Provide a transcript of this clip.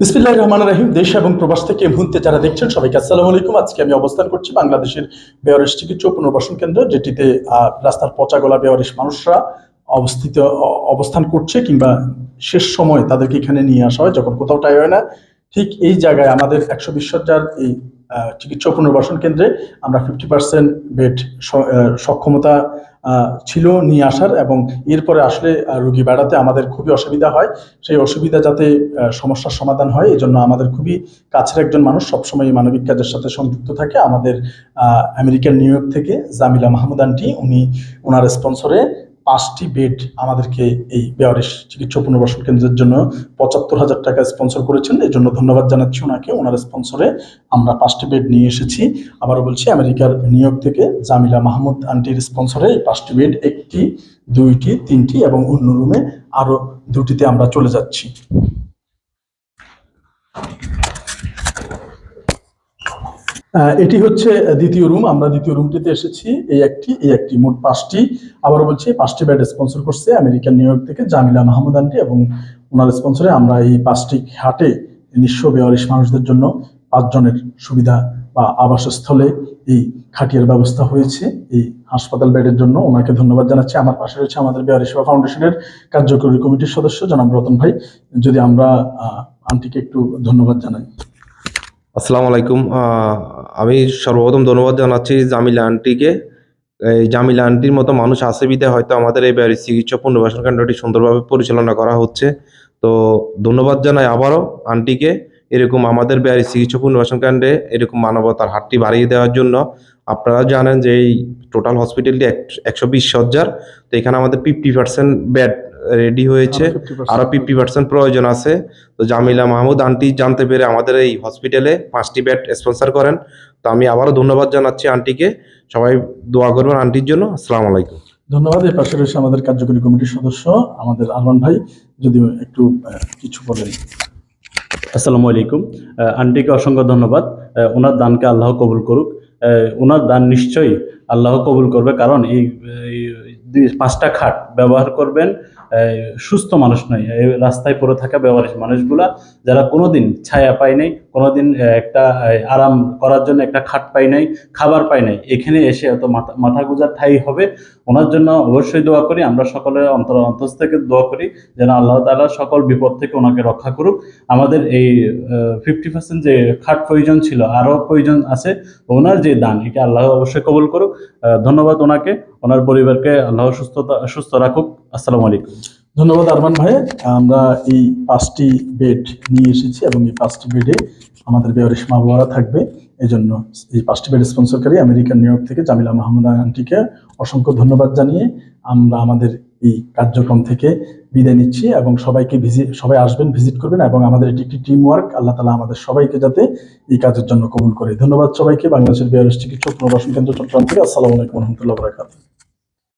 বিসমিল্লাহ রহমান রাহিম। দেশ এবং প্রবাস থেকে মুহূর্তে যারা দেখছেন সবাইকে আসসালামু আলাইকুম। আজকে আমি অবস্থান করছি বাংলাদেশের বেয়ারিশ চিকিৎসা পুনর্বাসন কেন্দ্র, যেটিতে রাস্তার পচা গলা বেয়ারিশ মানুষরা অবস্থিত অবস্থান করছে কিংবা শেষ সময় তাদেরকে এখানে নিয়ে আসা হয়, যখন কোথাও টাই হয় না। ঠিক এই জায়গায় আমাদের একশো বিশ এই চিকিৎসা পুনর্বাসন কেন্দ্রে আমরা ফিফটি পার্সেন্ট বেড সক্ষমতা ছিল নিয়ে আসার এবং এরপরে আসলে রোগী বাড়াতে আমাদের খুবই অসুবিধা হয়। সেই অসুবিধা যাতে সমস্যার সমাধান হয় এই জন্য আমাদের খুবই কাছের একজন মানুষ সবসময় মানবিক কাজের সাথে সংযুক্ত থাকে। আমাদের আহ, আমেরিকান নিউ ইয়র্ক থেকে জামিলা মাহমুদ আন্টি উনি ওনার স্পন্সরে পাঁচটি বেড আমাদেরকে এই বেয়ারিশ চিকিৎসা পুনর্বাসন কেন্দ্রের জন্য পঁচাত্তর হাজার টাকা স্পন্সর করেছেন। এই জন্য ধন্যবাদ জানাচ্ছি ওনাকে। ওনার স্পন্সরে আমরা পাঁচটি বেড নিয়ে এসেছি। আবারও বলছি, আমেরিকার নিউ থেকে জামিলা মাহমুদ আন্টির স্পন্সরে এই পাঁচটি বেড, একটি, দুইটি, তিনটি এবং অন্য রুমে আরও দুটিতে আমরা চলে যাচ্ছি। এটি হচ্ছে দ্বিতীয় রুম আমরা দ্বিতীয় রুমটিতে এসেছি। এই একটি এই একটি মোট পাঁচটি। আবারও বলছি, পাঁচটি বেড স্পন্সর করছে আমেরিকান নিউ ইয়র্ক থেকে জামিলা মাহমুদ আন্টি এবং ওনার স্পন্সরে আমরা এই পাঁচটি হাটে নিঃস্ব বেয়ারিশ মানুষদের জন্য পাঁচজনের সুবিধা বা আবাসস্থলে এই খাটিয়ার ব্যবস্থা হয়েছে। এই হাসপাতাল বেডের জন্য ওনাকে ধন্যবাদ জানাচ্ছি। আমার পাশে রয়েছে আমাদের বেয়ারি সেবা ফাউন্ডেশনের কার্যকরী কমিটির সদস্য জনাব রতন ভাই। যদি আমরা আন্টিকে একটু ধন্যবাদ জানাই। আসসালামু আলাইকুম। আমি সর্বপ্রথম ধন্যবাদ জানাচ্ছি জামিলা আন্টিকে। এই জামিলা আন্টির মতো মানুষ আছে বিদে হয়তো আমাদের এই বাড়ির চিকিৎসা পুনর্বাসন কেন্দ্রটি সুন্দরভাবে পরিচালনা করা হচ্ছে। তো ধন্যবাদ জানাই আবারও আন্টিকে। এরকম আমাদের বাড়ির চিকিৎসা পুনর্বাসন কেন্দ্রে এরকম মানবতার হারটি বাড়িয়ে দেওয়ার জন্য আপনারা জানেন যে এই টোটাল হসপিটালটি একশো বিশ সজ্জার তো এখানে আমাদের ফিফটি পার্সেন্ট বেড রেডি হয়েছে। আরও ফিফটি পার্সেন্ট প্রয়োজন আছে। তো জামিলা মাহমুদ আন্টি জানতে পেরে আমাদের এই হসপিটালে পাঁচটি বেড স্পন্সর করেন। তো আমি আবারও ধন্যবাদ জানাচ্ছি আন্টিকে। সবাই দোয়া করবেন আন্টির জন্য। আসসালামু আলাইকুম। ধন্যবাদ। এর পাশে রয়েছে আমাদের কার্যকরী কমিটির সদস্য আমাদের আরমান ভাই। যদি একটু কিছু বলেন আসসালামু আলাইকুম। আন্টিকে অসংখ্য ধন্যবাদ। ওনার দানকে আল্লাহ কবুল করুক। ওনার দান নিশ্চয়ই আল্লাহ কবুল করবে। কারণ এই দুই, পাঁচটা খাট ব্যবহার করবেন। সুস্থ মানুষ নয় রাস্তায় পড়ে থাকা ব্যবহারিক মানুষগুলা, যারা কোনোদিন ছায়া পায় নাই, কোনোদিন একটা আরাম করার জন্য একটা খাট পাই নাই, খাবার পাই নাই, এখানে এসে এত মাথা মাথা গুজার ঠাই হবে। ওনার জন্য অবশ্যই দোয়া করি, আমরা সকলে অন্তর অন্তস থেকে দোয়া করি, যেন আল্লাহ তালা সকল বিপদ থেকে ওনাকে রক্ষা করুক। আমাদের এই ফিফটি পার্সেন্ট যে খাট প্রয়োজন ছিল আরও প্রয়োজন আছে, ওনার যে দান, এটা আল্লাহ অবশ্যই কবুল করুক। ধন্যবাদ ওনাকে। ওনার পরিবারকে আল্লাহ সুস্থতা, সুস্থ রাখুক। আসসালামু আলাইকুম। ধন্যবাদ আরমান ভাই। আমরা এই পাঁচটি বেড নিয়ে এসেছি এবং এই পাঁচটি বেডে আমাদের বেয়ারিশ মা থাকবে। এই জন্য এই পাঁচটি বেড স্পন্সরকারী আমেরিকান নিউ ইয়র্ক থেকে জামিলা মাহমুদ আন্টিকে অসংখ্য ধন্যবাদ জানিয়ে আমরা আমাদের এই কার্যক্রম থেকে বিদায় নিচ্ছি এবং সবাইকে ভিজিট সবাই আসবেন ভিজিট করবেন এবং আমাদের এটি একটি টিম ওয়ার্ক আল্লাহ তালা আমাদের সবাইকে যাতে এই কাজের জন্য কবুল করে। ধন্যবাদ সবাইকে। বাংলাদেশের বেয়ারিশ চিকিৎসক পুনর্বাসন কেন্দ্র চট্টগ্রাম থেকে। আসসালামু আলাইকুম রহমতুল্লাহ বরাকাতুহ।